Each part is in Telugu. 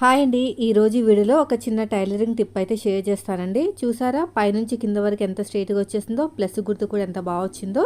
హాయ్ అండి. ఈరోజు వీడియోలో ఒక చిన్న టైలరింగ్ టిప్ అయితే షేర్ చేస్తానండి. చూసారా? పైనుంచి కింద వరకు ఎంత స్ట్రైట్గా వచ్చేసిందో ప్లస్ గుర్తు కూడా ఎంత బాగా వచ్చిందో.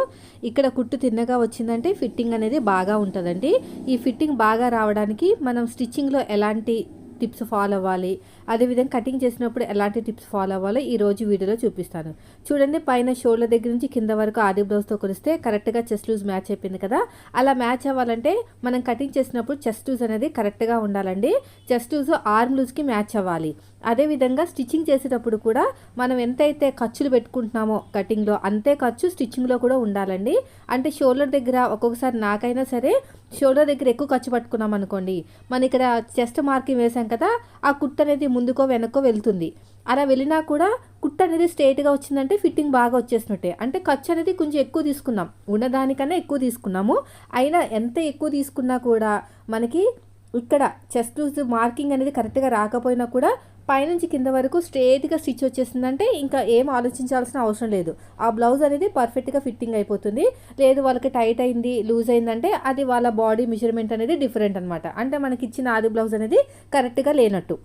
ఇక్కడ కుట్టు తిన్నగా వచ్చిందంటే ఫిట్టింగ్ అనేది బాగా ఉంటుందండి. ఈ ఫిట్టింగ్ బాగా రావడానికి మనం స్టిచ్చింగ్లో ఎలాంటి టిప్స్ ఫాలో అవ్వాలి? అదేవిధంగా కటింగ్ చేసినప్పుడు ఎలాంటి టిప్స్ ఫాలో అవ్వాలో ఈ రోజు వీడియోలో చూపిస్తాను. చూడండి పైన షోల్డర్ దగ్గర నుంచి కింద వరకు ఆది బ్లౌజ్తో కొలిస్తే కరెక్ట్గా చెస్ట్ లూజ్ మ్యాచ్ అయిపోయింది కదా? అలా మ్యాచ్ అవ్వాలంటే మనం కటింగ్ చేసినప్పుడు చెస్ట్ లూజ్ అనేది కరెక్ట్గా ఉండాలండి. చెస్ట్ లూజ్ ఆర్మ్ లూజ్కి మ్యాచ్ అవ్వాలి. అదేవిధంగా స్టిచ్చింగ్ చేసేటప్పుడు కూడా మనం ఎంతైతే ఖర్చులు పెట్టుకుంటున్నామో కటింగ్లో అంతే ఖర్చు స్టిచ్చింగ్లో కూడా ఉండాలండి. అంటే షోల్డర్ దగ్గర ఒక్కొక్కసారి నాకైనా సరే షోల్డర్ దగ్గర ఎక్కువ ఖర్చు పట్టుకున్నాం అనుకోండి మన ఇక్కడ చెస్ట్ మార్కింగ్ వేసాం కదా ఆ కుర్త అనేది ముందుకో వెనక్కో వెళ్తుంది. అలా వెళ్ళినా కూడా కుట్ అనేది స్ట్రేట్గా వచ్చిందంటే ఫిట్టింగ్ బాగా వచ్చేసినట్టే. అంటే ఖర్చు అనేది కొంచెం ఎక్కువ తీసుకున్నాం. ఉన్నదానికన్నా ఎక్కువ తీసుకున్నాము. అయినా ఎంత ఎక్కువ తీసుకున్నా కూడా మనకి ఇక్కడ చెస్ట్ లూజ్ మార్కింగ్ అనేది కరెక్ట్గా రాకపోయినా కూడా పైనుంచి కింద వరకు స్ట్రేట్గా స్టిచ్ వచ్చేసిందంటే ఇంకా ఏం ఆలోచించాల్సిన అవసరం లేదు. ఆ బ్లౌజ్ అనేది పర్ఫెక్ట్గా ఫిట్టింగ్ అయిపోతుంది. లేదు వాళ్ళకి టైట్ అయింది లూజ్ అయిందంటే అది వాళ్ళ బాడీ మెజర్మెంట్ అనేది డిఫరెంట్ అనమాట అంటే మనకి ఇచ్చిన ఆది బ్లౌజ్ అనేది కరెక్ట్గా లేనట్టు.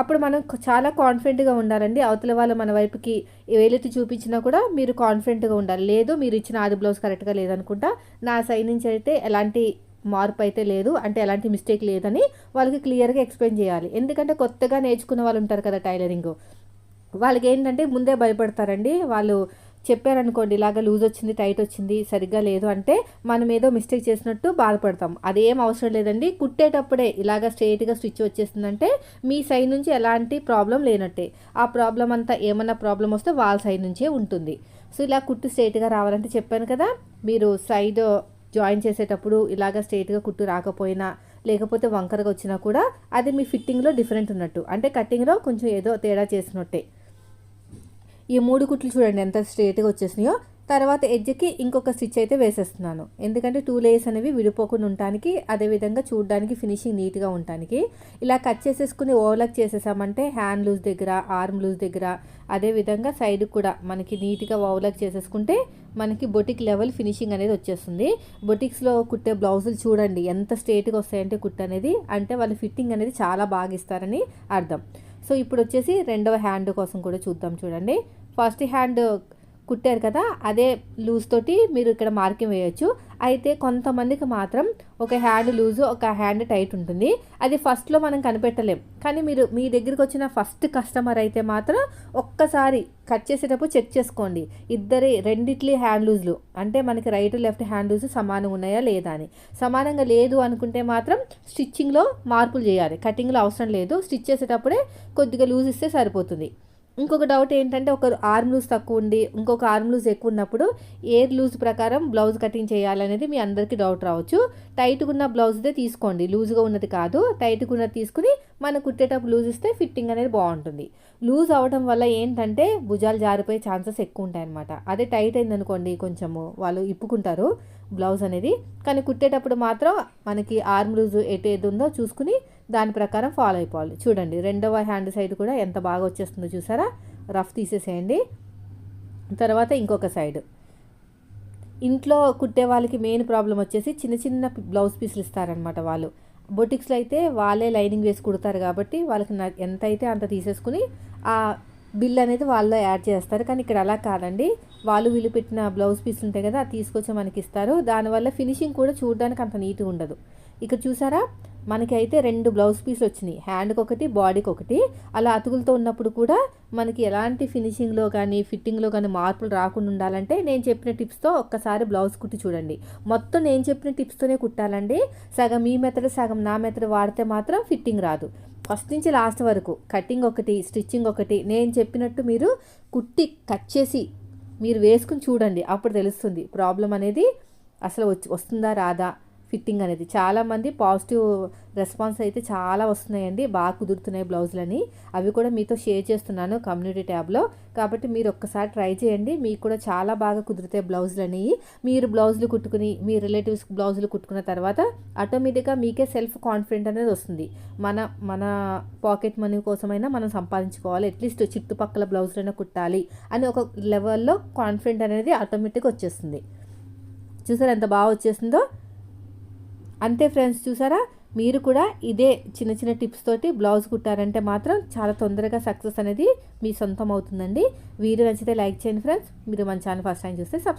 అప్పుడు మనం చాలా కాన్ఫిడెంట్గా ఉండాలండి. అవతల వాళ్ళు మన వైపుకి వేలెత్తి చూపించినా కూడా మీరు కాన్ఫిడెంట్గా ఉండాలి. లేదు మీరు ఇచ్చిన ఆది బ్లౌజ్ కరెక్ట్గా లేదనుకుంటా నా సైడ్ నుంచి అయితే ఎలాంటి మార్పు అయితే లేదు అంటే ఎలాంటి మిస్టేక్ లేదని వాళ్ళకి క్లియర్గా ఎక్స్ప్లెయిన్ చేయాలి. ఎందుకంటే కొత్తగా నేర్చుకున్న వాళ్ళు ఉంటారు కదా టైలరింగ్ వాళ్ళకి ఏంటంటే ముందే భయపడతారండి. వాళ్ళు చెప్పారనుకోండి ఇలాగ లూజ్ వచ్చింది టైట్ వచ్చింది సరిగ్గా లేదు అంటే మనం ఏదో మిస్టేక్ చేసినట్టు బాధపడతాం. అదేం అవసరం లేదండి. కుట్టేటప్పుడే ఇలాగ స్ట్రైట్గా స్టిచ్ వచ్చేసిందంటే మీ సైడ్ నుంచి ఎలాంటి ప్రాబ్లం లేనట్టే. ఆ ప్రాబ్లం అంతా ఏమన్నా ప్రాబ్లం వస్తే వాళ్ళ సైడ్ నుంచే ఉంటుంది. సో ఇలా కుట్టు స్ట్రైట్గా రావాలంటే చెప్పాను కదా మీరు సైడ్ జాయిన్ చేసేటప్పుడు ఇలాగ స్ట్రైట్గా కుట్టు రాకపోయినా లేకపోతే వంకరగా వచ్చినా కూడా అది మీ ఫిట్టింగ్లో డిఫరెంట్ ఉన్నట్టు. అంటే కటింగ్లో కొంచెం ఏదో తేడా చేసినట్టే. ఈ మూడు కుట్లు చూడండి ఎంత స్ట్రేట్గా వచ్చేసినాయో. తర్వాత ఎడ్జ్కి ఇంకొక స్టిచ్ అయితే వేసేస్తున్నాను. ఎందుకంటే టూ లేయర్స్ అనేవి విడిపోకుండా ఉండటానికి అదేవిధంగా చూడడానికి ఫినిషింగ్ నీట్గా ఉండటానికి. ఇలా కట్ చేసేసుకుని ఓవర్లాక్ చేసేసామంటే హ్యాండ్ లూజ్ దగ్గర ఆర్మ్ లూజ్ దగ్గర అదేవిధంగా సైడ్ కూడా మనకి నీట్గా ఓవర్లాక్ చేసేసుకుంటే మనకి బొటిక్ లెవెల్ ఫినిషింగ్ అనేది వచ్చేస్తుంది. బొటిక్స్లో కుట్టే బ్లౌజులు చూడండి ఎంత స్ట్రేట్గా వస్తాయంటే కుట్ అనేది అంటే వాళ్ళ ఫిట్టింగ్ అనేది చాలా బాగా ఇస్తారని అర్థం. సో ఇప్పుడు వచ్చేసి రెండవ హ్యాండ్ కోసం కూడా చూద్దాం చూడండి. ఫస్ట్ హ్యాండ్ కుట్టారు కదా అదే లూజ్ తోటి మీరు ఇక్కడ మార్కింగ్ వేయొచ్చు. అయితే కొంతమందికి మాత్రం ఒక హ్యాండ్ లూజు ఒక హ్యాండ్ టైట్ ఉంటుంది. అది ఫస్ట్లో మనం కనిపెట్టలేం. కానీ మీరు మీ దగ్గరికి వచ్చిన ఫస్ట్ కస్టమర్ అయితే మాత్రం ఒక్కసారి కట్ చేసేటప్పుడు చెక్ చేసుకోండి. ఇద్దరి రెండిట్లీ హ్యాండ్ లూజ్లు అంటే మనకి రైట్ లెఫ్ట్ హ్యాండ్ లూజ్ సమానంగా ఉన్నాయా లేదా అని. సమానంగా లేదు అనుకుంటే మాత్రం స్టిచ్చింగ్లో మార్పులు చేయాలి. కటింగ్లో అవసరం లేదు. స్టిచ్ చేసేటప్పుడే కొద్దిగా లూజ్ ఇస్తే సరిపోతుంది. ఇంకొక డౌట్ ఏంటంటే ఒక ఆర్మ్ లూజ్ తక్కువ ఉండి ఇంకొక ఆర్మ్ లూజ్ ఎక్కువ ఉన్నప్పుడు ఎయిర్ లూజ్ ప్రకారం బ్లౌజ్ కటింగ్ చేయాలనేది మీ అందరికీ డౌట్ రావచ్చు. టైట్గా ఉన్న బ్లౌజ్దే తీసుకోండి. లూజ్గా ఉన్నది కాదు. టైట్గా ఉన్నది తీసుకుని మనం కుట్టేటప్పుడు లూజ్ ఇస్తే ఫిట్టింగ్ అనేది బాగుంటుంది. లూజ్ అవ్వడం వల్ల ఏంటంటే భుజాలు జారిపోయే ఛాన్సెస్ ఎక్కువ ఉంటాయన్నమాట. అదే టైట్ అయిందనుకోండి కొంచెము వాళ్ళు ఇప్పుకుంటారు బ్లౌజ్ అనేది. కానీ కుట్టేటప్పుడు మాత్రం మనకి ఆర్మ్ లూజ్ ఎటు ఏది ఉందో చూసుకుని దాని ప్రకారం ఫాలో అయిపోవాలి. చూడండి రెండవ హ్యాండ్ సైడ్ కూడా ఎంత బాగా వచ్చేస్తుందో చూసారా? రఫ్ తీసేసేయండి. తర్వాత ఇంకొక సైడ్ ఇంట్లో కుట్టే వాళ్ళకి మెయిన్ ప్రాబ్లం వచ్చేసి చిన్న చిన్న బ్లౌజ్ పీసులు ఇస్తారనమాట వాళ్ళు. బొటిక్స్లో అయితే వాళ్ళే లైనింగ్ వేసి కుడతారు కాబట్టి వాళ్ళకి ఎంత అయితే అంత తీసేసుకుని ఆ బిల్ అనేది వాళ్ళలో యాడ్ చేస్తారు. కానీ ఇక్కడ అలా కాదండి. వాళ్ళు వీళ్ళు పెట్టిన బ్లౌజ్ పీస్ ఉంటాయి కదా అది తీసుకొచ్చి మనకి ఇస్తారు. దానివల్ల ఫినిషింగ్ కూడా చూడడానికి అంత నీట్గా ఉండదు. ఇక్కడ చూసారా? మనకైతే రెండు బ్లౌజ్ పీస్ వచ్చినాయి. హ్యాండ్కి ఒకటి బాడీకి ఒకటి. అలా అతుకులతో ఉన్నప్పుడు కూడా మనకి ఎలాంటి ఫినిషింగ్లో కానీ ఫిట్టింగ్లో కానీ మార్పులు రాకుండా ఉండాలంటే నేను చెప్పిన టిప్స్తో ఒక్కసారి బ్లౌజ్ కుట్టి చూడండి. మొత్తం నేను చెప్పిన టిప్స్తోనే కుట్టాలండి. సగం ఈ మెథడ్ సగం నా మెథడ్ వాడితే మాత్రం ఫిట్టింగ్ రాదు. ఫస్ట్ నుంచి లాస్ట్ వరకు కటింగ్ ఒకటి స్టిచ్చింగ్ ఒకటి నేను చెప్పినట్టు మీరు కుట్టి కట్ చేసి మీరు వేసుకుని చూడండి. అప్పుడు తెలుస్తుంది ప్రాబ్లం అనేది అసలు వచ్చి వస్తుందా రాదా? ఫిట్టింగ్ అనేది. చాలామంది పాజిటివ్ రెస్పాన్స్ అయితే చాలా వస్తున్నాయండి. బాగా కుదురుతున్నాయి బ్లౌజులని. అవి కూడా మీతో షేర్ చేస్తున్నాను కమ్యూనిటీ ట్యాబ్లో. కాబట్టి మీరు ఒక్కసారి ట్రై చేయండి. మీకు కూడా చాలా బాగా కుదిరితే బ్లౌజులని. మీరు బ్లౌజులు కుట్టుకుని మీ రిలేటివ్స్ బ్లౌజులు కుట్టుకున్న తర్వాత ఆటోమేటిక్గా మీకే సెల్ఫ్ కాన్ఫిడెంట్ అనేది వస్తుంది. మన మన పాకెట్ మనీ కోసమైనా మనం సంపాదించుకోవాలి. అట్లీస్ట్ చుట్టుపక్కల బ్లౌజులైనా కుట్టాలి అని ఒక లెవెల్లో కాన్ఫిడెంట్ అనేది ఆటోమేటిక్గా వచ్చేస్తుంది. చూసారు ఎంత బాగా వచ్చేసిందో అంతే ఫ్రెండ్స్ చూసారా? మీరు కూడా ఇదే చిన్న చిన్న టిప్స్ తోటి బ్లౌజ్ కుట్టారంటే మాత్రం చాలా తొందరగా సక్సెస్ అనేది మీ సొంతం అవుతుందండి. వీడియో నచ్చితే లైక్ చేయండి ఫ్రెండ్స్. మీరు మన ఛానల్ ఫస్ట్ టైం చూస్తే సబ్స్క్రైబ్